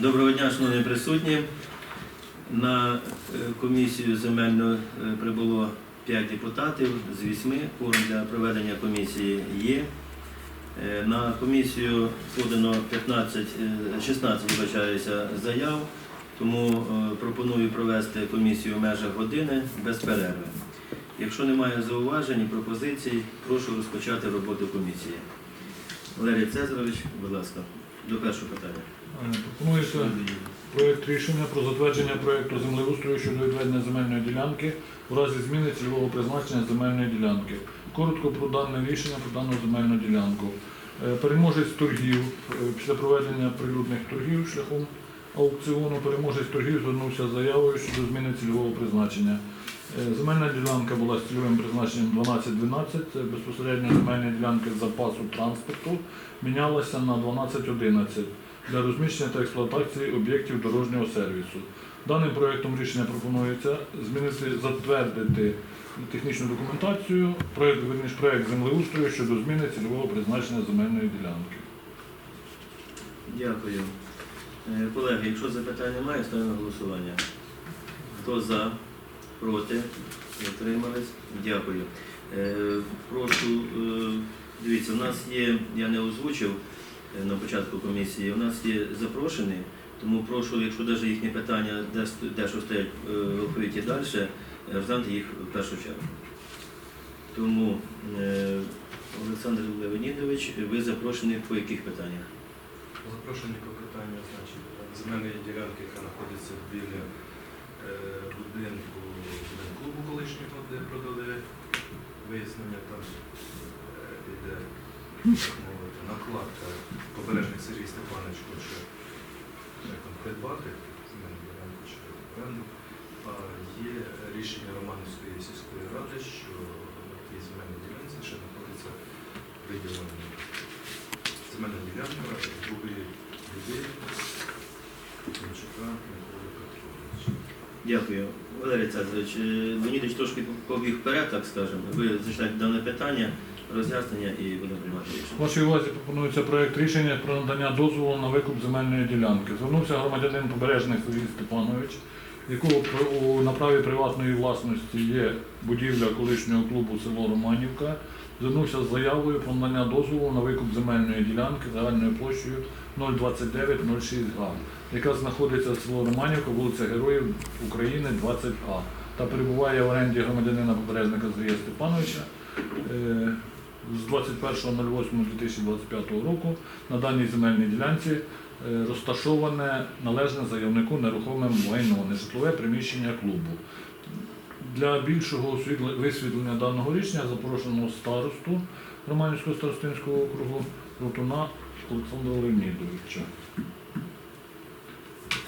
Доброго дня, шановні присутні. На е, комісію земельну е, прибуло 5 депутатів з 8. Форум для проведення комісії є. Е, На комісію подано 15, е, 16 вибачаюся, заяв, тому пропоную провести комісію в межах години без перерви. Якщо немає зауважень і пропозицій, прошу розпочати роботу комісії. Валерій Цезарович, будь ласка, до першого питання. Е, Пропонується проєкт рішення про затвердження проєкту землеустрою щодо відведення земельної ділянки у разі зміни цільового призначення земельної ділянки. Коротко про дане рішення про дану земельну ділянку. Е, Переможець торгів е, після проведення прилюдних торгів шляхом аукціону переможець торгів звернувся з заявою щодо зміни цільового призначення. Земельна ділянка була з цільовим призначенням 12-12, це безпосередньо земельні ділянки з запасу транспорту мінялася на 12-11 для розміщення та експлуатації об'єктів дорожнього сервісу. Даним проєктом рішення пропонується змінити, затвердити технічну документацію, проєкт, верніше, проєкт землеустрою щодо зміни цільового призначення земельної ділянки. Дякую. Е, Колеги, якщо запитань немає, ставимо на голосування. Хто за, проти, утримались? Дякую. Е, Прошу, е, дивіться, у нас є, я не озвучив на початку комісії, у нас є запрошений, тому прошу, якщо навіть їхні питання де, ст- стоять е, відповіді далі, розглянути їх в першу чергу. Тому, е, Олександр Леонідович, ви запрошені по яких питаннях? Запрошені по питанню, значить, земельної ділянки, яка знаходиться біля е, будинку клубу колишнього, де продали вияснення там е, іде накладка побережний Сергій Степанович хоче придбати ділянку чи оренду. Є рішення Романівської сільської ради, що на тій земельній ділянці ще знаходиться виділення земельна ділянка другої людей Тимчука Миколи Петровича. Дякую. Валерій Цезарович, е, Леонідович трошки побіг вперед, так скажемо. Ви зачитайте дане питання, роз'яснення і будемо приймати рішення. Вашій увазі пропонується проєкт рішення про надання дозволу на викуп земельної ділянки. Звернувся громадянин Побережний Сергій Степанович, якого у- на праві приватної власності є будівля колишнього клубу село Романівка. Звернувся з заявою про надання дозволу на викуп земельної ділянки загальною площею 02906 га, яка знаходиться в село Романівка, вулиця Героїв України, 20А, та перебуває в оренді громадянина Побережника Сергія Степановича. З 21.08.2025 року на даній земельній ділянці е, розташоване належне заявнику нерухоме майно, нежитлове приміщення клубу. Для більшого висвітлення даного рішення запрошено старосту Романівського старостинського округу Рутуна Олександра Леонідовича.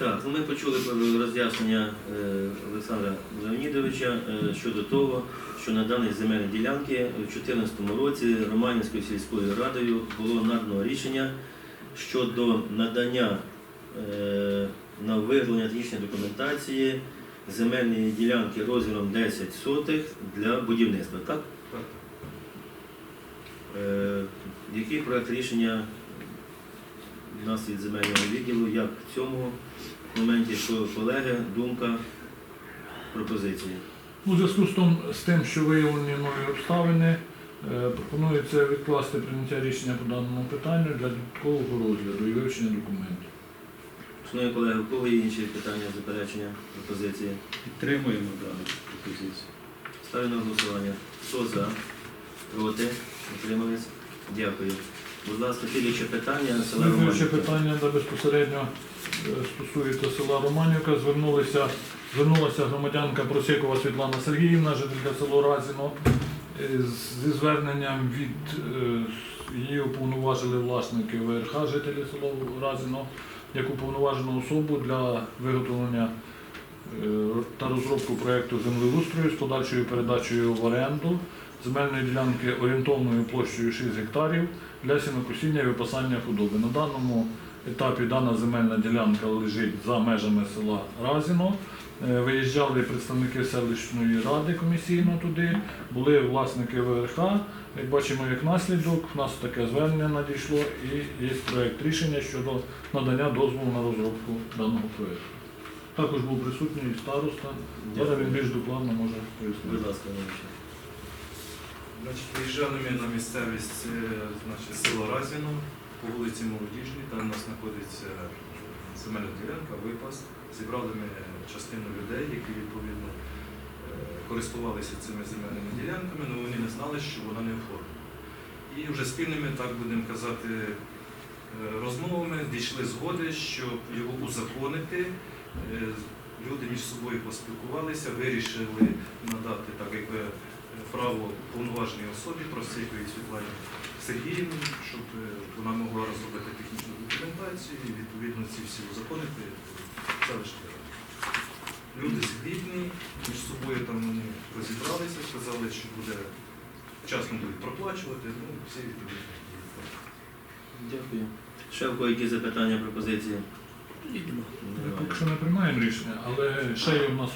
Так, ну ми почули роз'яснення е, Олександра Леонідовича е, щодо того, що на даній земельній ділянці у 2014 році Романівською сільською радою було надано рішення щодо надання е, на виявлення технічної документації земельної ділянки розміром 10 сотих для будівництва. Так? Так, Який проект рішення у нас від земельного відділу, як в цьому моменті, що колеги, думка, пропозиції? У зв'язку з тим, що виявлені нові обставини, е, пропонується відкласти прийняття рішення по даному питанню для додаткового розгляду і вивчення документів. Шановні колеги, у кого є інші питання, заперечення, пропозиції? Підтримуємо дану пропозицію. Ставлю на голосування. Хто за? Проти? Утримались? Дякую. Будь ласка, слідуюче питання. Села Слідуюче Романівка. питання, де безпосередньо е, стосується села Романівка, звернулися, звернулася громадянка Просікова Світлана Сергіївна, жителька село Разіно, е, зі зверненням від е, її уповноважили власники ВРХ, жителі села Разіно, як уповноважену особу для виготовлення е, та розробку проєкту землеустрою з подальшою передачею в оренду земельної ділянки орієнтовною площею 6 гектарів для сінокосіння і випасання худоби. На даному етапі дана земельна ділянка лежить за межами села Разіно. Е, Виїжджали представники селищної ради комісійно туди, були власники ВРХ. Як бачимо, як наслідок, в нас таке звернення надійшло і є проєкт рішення щодо надання дозволу на розробку даного проєкту. Також був присутній староста. Зараз він більш докладно може пояснити. Значить, виїжджали ми на місцевість е, значить, село Разіно по вулиці Молодіжній, там у нас знаходиться земельна ділянка, випас. Зібрали ми частину людей, які відповідно е, користувалися цими земельними ділянками, але вони не знали, що вона не оформлена. І вже спільними, так будемо казати, е, розмовами дійшли згоди, щоб його узаконити. Люди між собою поспілкувалися, вирішили надати, так як ви право повноваженій особі Просейковій Світлані Сергіївні, щоб е, вона могла розробити технічну документацію і відповідно ці всі узаконити селищні ради. Люди згідні, між собою там вони розібралися, сказали, що буде вчасно будуть проплачувати, ну всі відповідно. Дякую. Ще в кого які запитання, пропозиції? Ми поки що не приймаємо рішення, але ще є у нас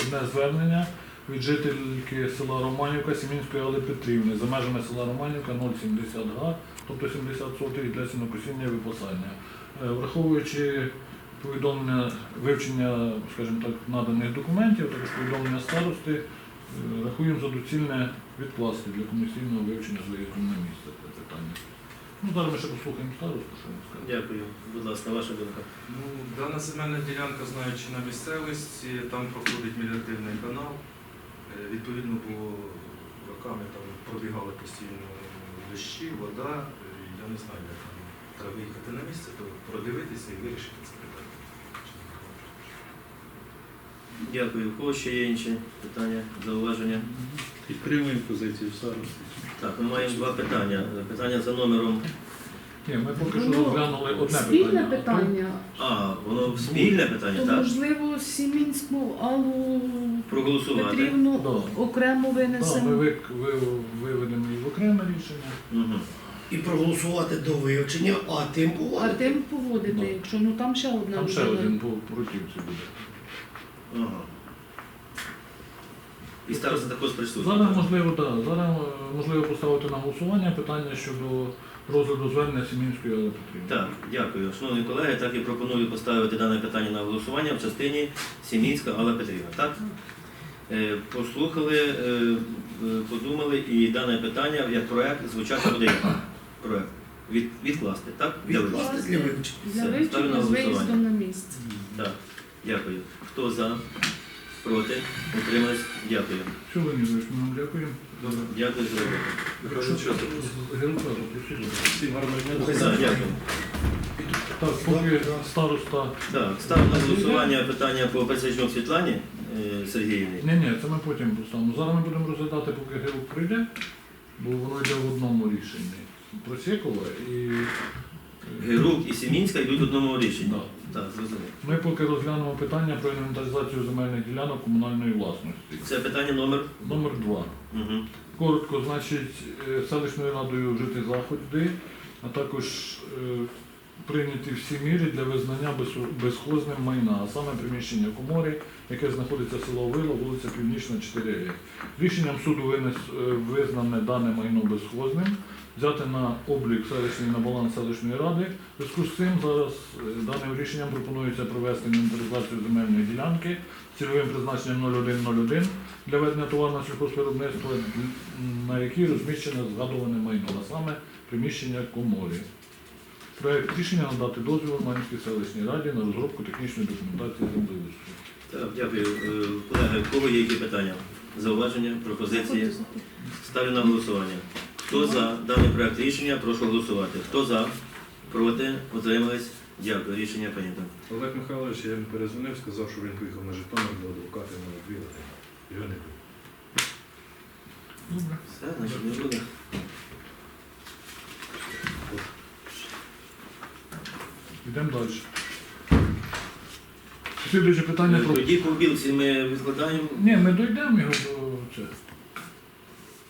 одне звернення від жительки села Романівка Сімінської Алли Петрівни за межами села Романівка 0,70 га, тобто 70 сотих для сінокосіння і випасання. Е, Враховуючи повідомлення вивчення, скажімо так, наданих документів, також повідомлення старости, е, рахуємо за доцільне відкласти для комісійного вивчення з виїздом на місце це питання. Ну, зараз ми ще послухаємо старосту, що він скаже. Дякую. Будь ласка, ваша думка. Ну, дана земельна ділянка, знаючи на місцевості, там проходить меліоративний канал. Е, Відповідно, бо роками там пробігали постійно дощі, вода. Е, Я не знаю, як там треба виїхати на місце, то продивитися і вирішити це питання. Дякую. У кого ще є інші питання, зауваження? Підтримуємо позицію старости. Так, ми маємо два питання. Питання за номером. Ні, ми поки що Воно розглянули одне Спільне питання. питання, А, воно спільне питання, то так? можливо Сімінську Аллу Проголосувати. Петрівну Да. окремо Так, ми винесемо. вик- ви- виведемо її в окреме рішення. Угу. і проголосувати до вивчення, а тим А тим поводити, Да. якщо ну там ще одна Там ще людина. один по противці буде. Ага. І староста також присутній. Зараз можливо, так, зараз е, можливо поставити на голосування питання щодо розгляду звернення Сімінської Алли Петрівни. Так, дякую. Шановні колеги, так і пропоную поставити дане питання на голосування в частині Сімінська Алла Петрівна. Так? Е, Послухали, е, е, подумали, і дане питання як проект звучати буде як проект. Від, відкласти, так? Для вивчення. Відкласти для вивчення. Для Все, ставлю на вивчення з голосування. виїздом на місце. Так, дякую. Хто за? Проти? Утримались? Дякую. Леонід Ігорович, ми вам дякуємо. Добре. Дякую за роботу. Всім гарного дня. Так, дякую. Так, поки староста. Так, ставлю на голосування питання по Песячному Світлані е, Сергіївні. Ні, ні, це ми потім поставимо. Зараз ми будемо розглядати, поки Герук прийде, бо воно йде в одному рішенні. Просєкова і. е, Герук і Сімінська йдуть в одному рішенні. Да. Так, зрозуміло. Ми поки розглянемо питання про інвентаризацію земельних ділянок комунальної власності. Це питання номер. Номер два. Угу. Коротко, значить, е, селищною радою вжити заходи, а також е, прийняті всі міри для визнання безхозним майна, а саме приміщення комори, яке знаходиться в село Вило, вулиця Північна, 4 Рішенням суду винес, е, визнане дане майно безхозним, взяти на облік селищної на баланс селищної ради. В зв'язку з цим зараз е, даним рішенням пропонується провести інвентаризацію земельної ділянки цільовим призначенням 0101 для ведення товарного сільхозвиробництва, на якій розміщене згадуване майно, а саме приміщення коморі. Проект рішення надати дозвіл Манівській селищній раді на розробку технічної документації землеустрою. Так, дякую. Е, Колеги, в кого є які питання? Зауваження, пропозиції? Ставлю на голосування. Хто за даний проект рішення, прошу голосувати. Хто за? Проти? Утримались? Дякую. Рішення прийнято. Олег Михайлович, я йому перезвонив, сказав, що він поїхав на Житомир до адвоката на дві години. Його не було. Добре. Все, значить не буде. Йдемо далі. Слідуюче питання про. Тоді по білці ми відкладаємо. Ні, ми дійдемо його до це.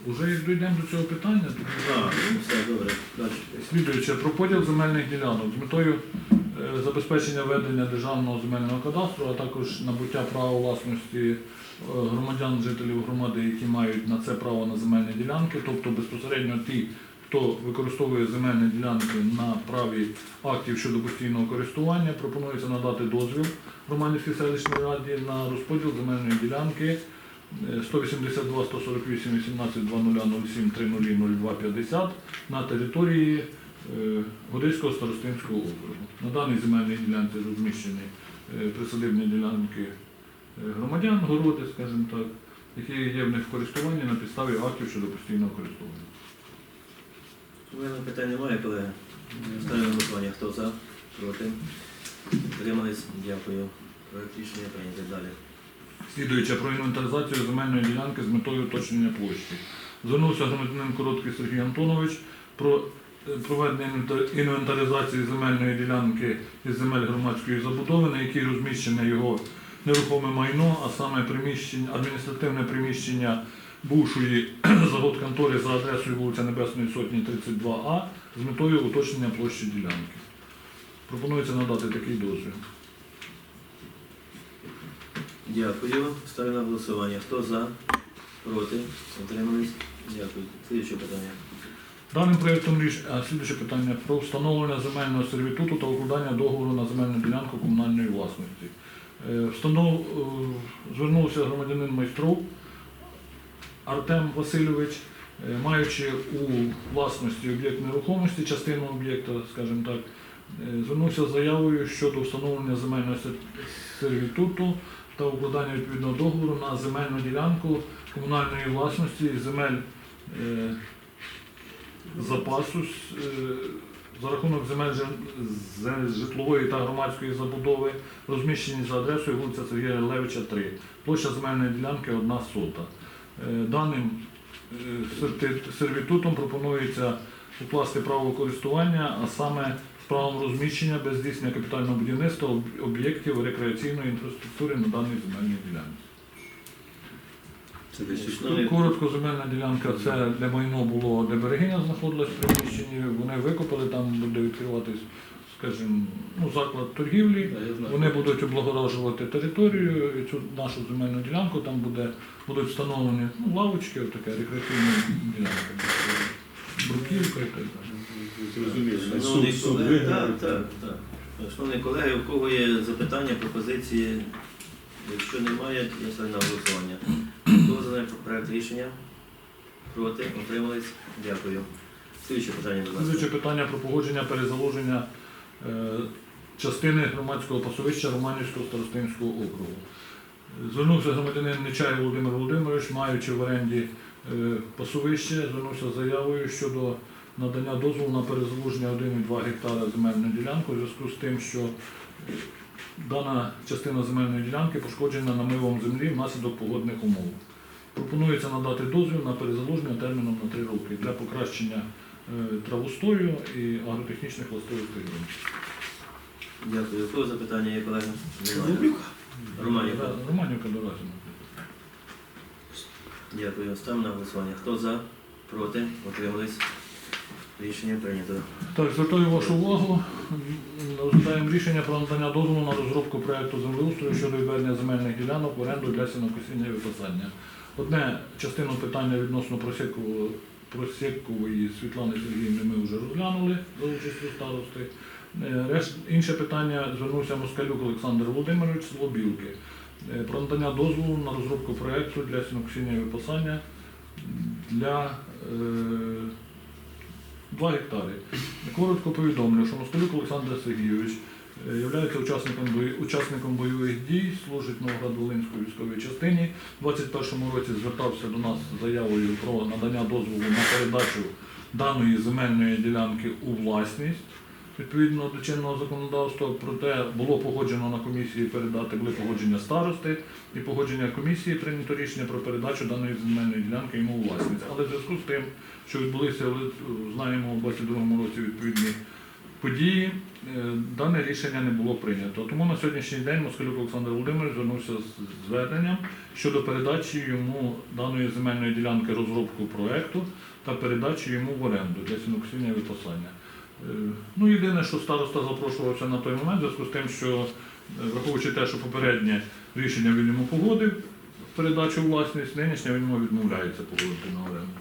Уже як дійдемо до цього питання, то А, ну, все, добре. Далі. Слідуюче, про поділ земельних ділянок з метою е, забезпечення ведення державного земельного кадастру, а також набуття права власності е, громадян, жителів громади, які мають на це право на земельні ділянки, тобто безпосередньо ті, хто використовує земельні ділянки на праві актів щодо постійного користування, пропонується надати дозвіл Романівській селищній раді на розподіл земельної ділянки е, 182 148 18 2007 30 02 50 на території е, Годицького старостинського округу. На даній земельній ділянці розміщені е, присадибні ділянки е, громадян, городи, скажімо так, які є в них в користуванні на підставі актів щодо постійного користування. У мене питань немає, колеги. Ставлю голосування. Хто за? Проти? Утримались? Дякую. Проект рішення прийнятий. Далі. Слідуючи про інвентаризацію земельної ділянки з метою уточнення площі. Звернувся громадянин Короткий Сергій Антонович про е, проведення інвентаризації земельної ділянки із земель громадської забудови, на якій розміщене його нерухоме майно, а саме приміщення, адміністративне приміщення бувшої заводконтори за адресою вулиця Небесної Сотні 32А з метою уточнення площі ділянки. Пропонується надати такий дозвіл. Дякую. Ставлю на голосування. Хто за? Проти? Утримались? Дякую. Слідуюче питання. Даним проєктом рішення слідуюче питання про встановлення земельного сервітуту та укладання договору на земельну ділянку комунальної власності. Е, Встанов... е, Звернувся громадянин майстров Артем Васильович, е, маючи у власності об'єкт нерухомості, частину об'єкта, скажімо так, е, звернувся з заявою щодо встановлення земельного сервітуту та укладання відповідного договору на земельну ділянку комунальної власності земель. е, запасу за рахунок земель житлової та громадської забудови, розміщені за адресою вулиця Сергія Левича 3. Площа земельної ділянки 1 сота. Е, Даним е, сервітутом пропонується укласти право користування, а саме з правом розміщення без здійснення капітального будівництва об'єктів рекреаційної інфраструктури на даній земельній ділянці. Коротко, земельна ділянка це де майно було, де берегиня знаходилась в приміщенні. Вони викопали, там буде відкриватись, скажімо, ну, заклад торгівлі. Вони будуть облагороджувати територію, і цю нашу земельну ділянку, там буде, будуть встановлені ну, лавочки, отаке, рекреаційна ділянка. Бруківка і так далі. Зрозуміло. Суд, суд колеги, виграв. так, так, так. Шановні колеги, у кого є запитання, пропозиції? Якщо немає, я ставлю на голосування. Хто за проект рішення? Проти? Утримались? Дякую. Слідуюче питання, будь ласка. Слідуюче питання про погодження перезаложення частини громадського пасовища Романівського старостинського округу. Звернувся громадянин Нечай Володимир Володимирович, маючи в оренді е, пасовище, звернувся з заявою щодо надання дозволу на перезаложення 1,2 гектара земельної ділянки у зв'язку з тим, що е, дана частина земельної ділянки пошкоджена намивом землі внаслідок погодних умов. Пропонується надати дозвіл на перезаложення терміном на 3 роки для покращення е, травостою і агротехнічних властивостей ґрунту. Дякую. У кого запитання є, колеги? Немає. Романівка. Романівка до. Дякую. Ставимо на голосування. Хто за? Проти? Утримались? Рішення прийнято. Так, звертаю вашу увагу. Розглядаємо рішення про надання дозволу на розробку проекту землеустрою щодо відведення земельних ділянок в оренду для сінокосіння і випасання. Одне частину питання відносно Просєкової, Просєкової Світлани Сергіївни ми вже розглянули за участю старости. Е, інше питання звернувся Москалюк Олександр Володимирович з Лобілки. Е, Про надання дозволу на розробку проекту для сінокосіння і випасання для е, 2 гектари. Коротко повідомлю, що Москалюк Олександр Сергійович являється учасником, учасником бойових дій, служить в Новоград-Волинської військовій частині. У 21-му році звертався до нас з заявою про надання дозволу на передачу даної земельної ділянки у власність. Відповідно до чинного законодавства, проте було погоджено на комісії передати були погодження старости і погодження комісії прийнято рішення про передачу даної земельної ділянки йому у власність. Але в зв'язку з тим, що відбулися, знаємо, у 22-му році відповідні події, е, дане рішення не було прийнято. Тому на сьогоднішній день Москалюк Олександр Володимирович звернувся з зверненням щодо передачі йому даної земельної ділянки розробку проекту та передачі йому в оренду для сіноксіння і випасання. Е, Ну, єдине, що староста запрошувався на той момент, в зв'язку з тим, що е, враховуючи те, що попереднє рішення він йому погодив передачу власність, нинішнє він йому відмовляється погодити на оренду.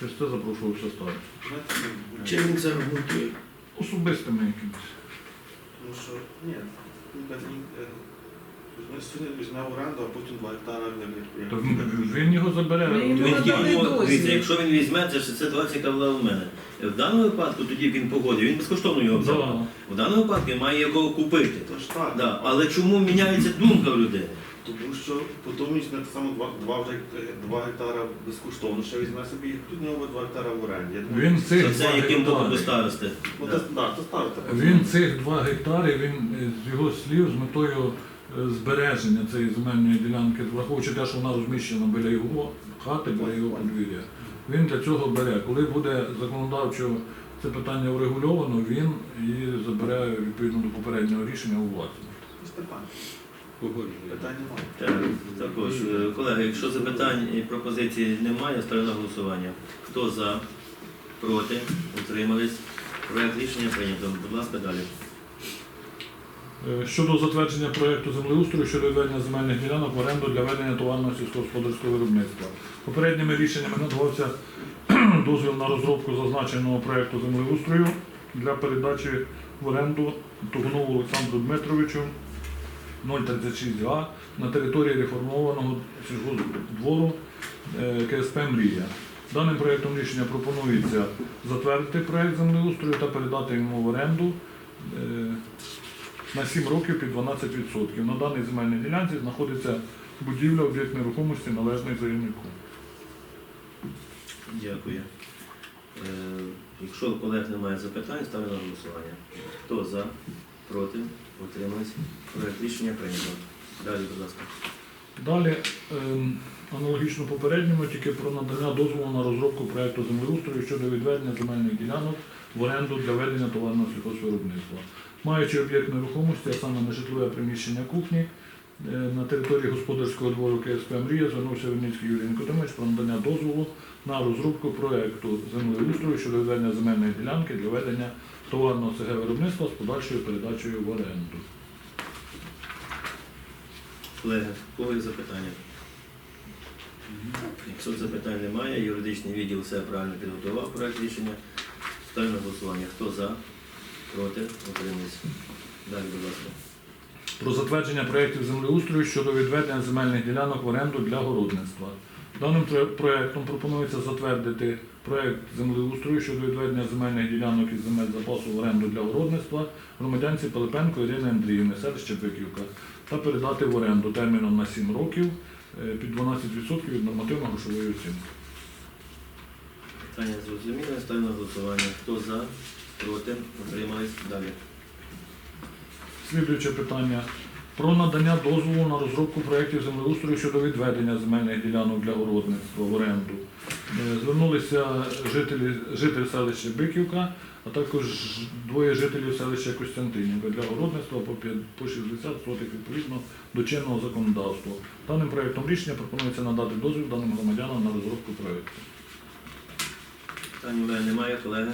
Через це запрошувався староста. Чим він це? Особистими якимось. Тому що ні, е, візьме сьогодні візьме в оренду, а потім два гектара в То він, він його забере. Ми Він його- дозвіл. дивіться, якщо він візьме, це ж ситуація, яка була у мене. В даному випадку, тоді як він погодив, він безкоштовно його взяв. Да. В даному випадку він має його купити. Тож так, Да. Але чому міняється думка в людей? Тому що візьме так само два, два, вже, два гектара безкоштовно, ще візьме собі, тут в нього два гектара в оренді. Я думаю, Він цих Це два яким то гектари- старости. ну, Да. це, да, це ставити. Він цих два гектари, він е, з його слів, з метою е, збереження цієї земельної ділянки, враховуючи те, що вона розміщена біля його хати, біля його подвір'я, він для цього бере. Коли буде законодавчо це питання врегульовано, він її забере відповідно до попереднього рішення у власність. Питань. Питань немає. Так, також, е, колеги, якщо запитань і пропозицій немає, ставлю на голосування. Хто за, проти, утримались. Проект рішення прийнято. Будь ласка, далі. Е, Щодо затвердження проєкту землеустрою щодо відведення земельних ділянок в оренду для ведення товарного сільськогосподарського виробництва. Попередніми рішеннями надавався дозвіл на розробку зазначеного проєкту землеустрою для передачі в оренду Тугунову Олександру Дмитровичу 036 га на території реформованого сільгоспдвору е, КСП Мрія. Даним проєктом рішення пропонується затвердити проєкт землеустрою та передати йому в оренду е, на 7 років під 12%. На даній земельній ділянці знаходиться будівля об'єкт нерухомості належний заявнику. Дякую. Е, Якщо колег немає запитань, ставлю на голосування. Хто за, проти, утримались. Проект рішення прийнято. Далі, будь ласка. Далі ем, аналогічно попередньому, тільки про надання дозволу на розробку проєкту землеустрою щодо відведення земельних ділянок в оренду для ведення товарного сільхозвиробництва. Маючи об'єкт нерухомості, а саме нежитлове приміщення кухні, на території господарського двору КСП Мрія звернувся Вінницький Юрій Никодимович про надання дозволу на розробку проєкту землеустрою щодо відведення земельної ділянки для ведення товарного СГ виробництва з подальшою передачею в оренду. Колеги, у кого є запитання? Якщо запитань немає, юридичний відділ все правильно підготував проект рішення. Ставлю голосування. Хто за, проти, утримались. Далі, будь ласка. Про затвердження проєктів землеустрою щодо відведення земельних ділянок в оренду для городництва. Даним проєктом пропонується затвердити проєкт землеустрою щодо відведення земельних ділянок із земель запасу в оренду для городництва громадянці Пилипенко Ірини Андріївни, селище Пиківка, та передати в оренду терміном на 7 років е, під 12% від нормативно-грошової оцінки. Питання зрозуміле. Ставлю голосування. Хто за, проти, утримались. Далі. Слідуюче питання про надання дозволу на розробку проєктів землеустрою щодо відведення земельних ділянок для городництва в оренду. Е, Звернулися жителі, житель селища Биківка, а також двоє жителів селища Костянтинівка для городництва по 60 сотих відповідно до чинного законодавства. Даним проєктом рішення пропонується надати дозвіл даним громадянам на розробку проєкту. Питань у мене немає, колеги.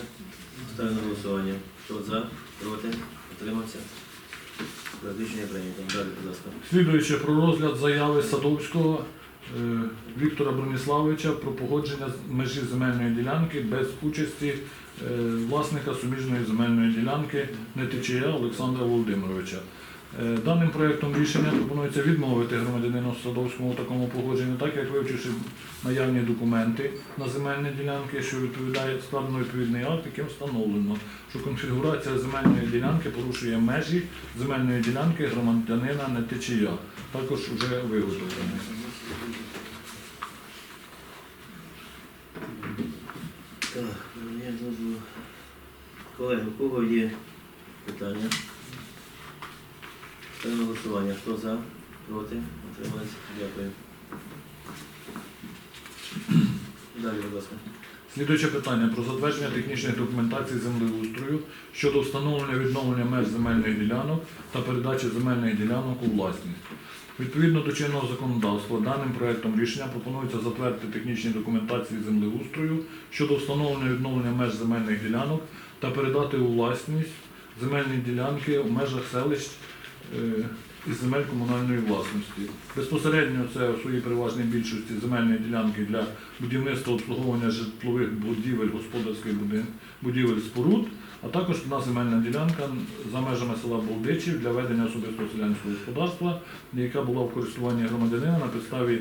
Ставлю на голосування. Хто за, проти, утримався. Слідуючи про розгляд заяви Садовського е, Віктора Броніславовича про погодження межі земельної ділянки без участі е, власника суміжної земельної ділянки Нетичія Олександра Володимировича. Е, Даним проєктом рішення пропонується відмовити громадянину Садовському у такому погодженні, так як вивчивши наявні документи на земельні ділянки, що відповідає складено відповідний акт, яким встановлено, що конфігурація земельної ділянки порушує межі земельної ділянки громадянина Нетичія, також вже виготовлений. Так, я. Колеги, у кого є питання? Ставлю на голосування. Хто за, проти, утримались. Дякую. Далі, будь ласка. Слідуюче питання про затвердження технічної документації землеустрою щодо встановлення відновлення меж земельних ділянок та передачі земельних ділянок у власність. Відповідно до чинного законодавства, даним проектом рішення пропонується затвердити технічні документації землеустрою щодо встановлення відновлення меж земельних ділянок та передати у власність земельні ділянки у межах селищ із земель комунальної власності. Безпосередньо це в своїй переважній більшості земельні ділянки для будівництва обслуговування житлових будівель, господарських будівель споруд, а також одна земельна ділянка за межами села Болдичів для ведення особистого селянського господарства, яка була в користуванні громадянина на підставі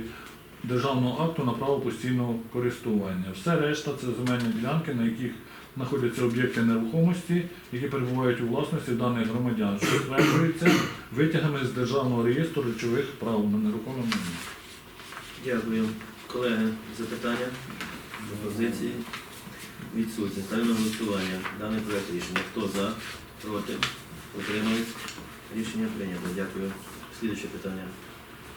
державного акту на право постійного користування. Все решта це земельні ділянки, на яких знаходяться об'єкти нерухомості, які перебувають у власності даних громадян, що стверджуються витягами з державного реєстру речових прав на нерухоме майно. Дякую. Колеги, запитання, пропозиції? Відсутні. Ставлю на голосування. Даний проект рішення. Хто за? Проти? Утримались? Рішення прийнято. Дякую. Слідуюче питання.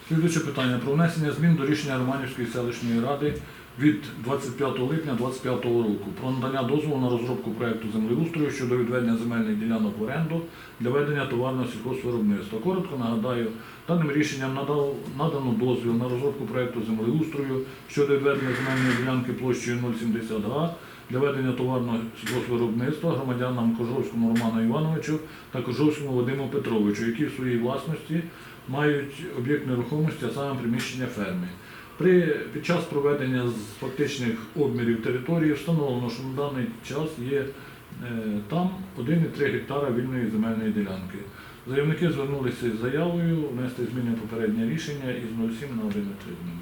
Слідуюче питання про внесення змін до рішення Романівської селищної ради від 25 липня 2025 року про надання дозволу на розробку проекту землеустрою щодо відведення земельних ділянок в оренду для ведення товарного сільхозвиробництва. Коротко нагадаю, даним рішенням надав, надано дозвіл на розробку проекту землеустрою щодо відведення земельної ділянки площею 0,70 га для ведення товарного сільхозвиробництва громадянам Кожовському Роману Івановичу та Кожовському Вадиму Петровичу, які в своїй власності мають об'єкт нерухомості, а саме приміщення ферми. При, під час проведення фактичних обмірів території встановлено, що на даний час є е, там 1,3 гектара вільної земельної ділянки. Заявники звернулися з заявою внести зміни попереднє рішення із 0,7 на 1,3 зміни.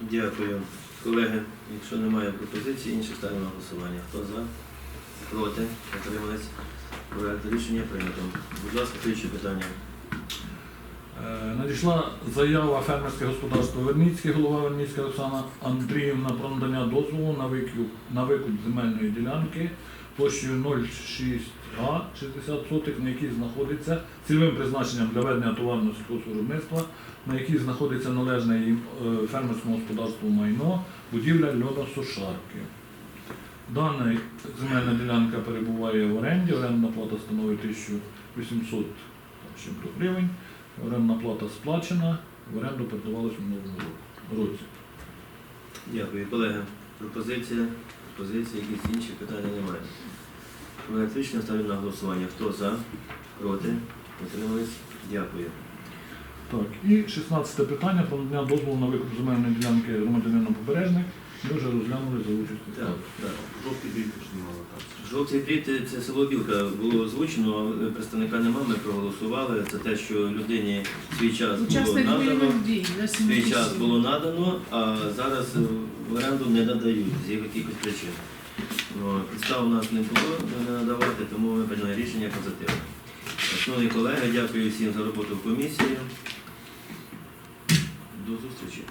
Дякую. Колеги, якщо немає пропозицій, інші ставлю на голосування. Хто за? Проти? Утримались? Проект рішення прийнято. Будь ласка, слідуюче питання. Е, Надійшла заява фермерське господарство Верніцьке, голова Верніцька Оксана Андріївна про надання дозволу на викуп, на викуп земельної ділянки площею 0,6 га 60 сотих, на якій знаходиться цільовим призначенням для ведення товарного сільхозвиробництва, на якій знаходиться належне їм е, фермерському господарству майно, будівля льодосушарки. Дана земельна ділянка перебуває в оренді, орендна плата становить 1800 там, з чим-то гривень. Орендна плата сплачена, в оренду передавалась в минулому році. Дякую. Колеги, пропозиція, пропозиції, якісь інші питання немає. Проект ставлю на голосування. Хто за? Проти? Утримались? Дякую. Так, і 16 питання про надання дозволу на викуп земельної ділянки громадянина Побережник. Ми вже розглянули за участі. Так, так. Жовтий біль теж немало так. Жовтий пліт це село Білка було озвучено, представника нема, ми проголосували. Це те, що людині свій час було Учасник надано. бойових дій на Свій час було надано, а зараз е, в оренду не надають з якихось причин. Ну, Підстав у нас не було не надавати, тому ми прийняли рішення позитивне. Шановні колеги, дякую всім за роботу в комісії. До зустрічі.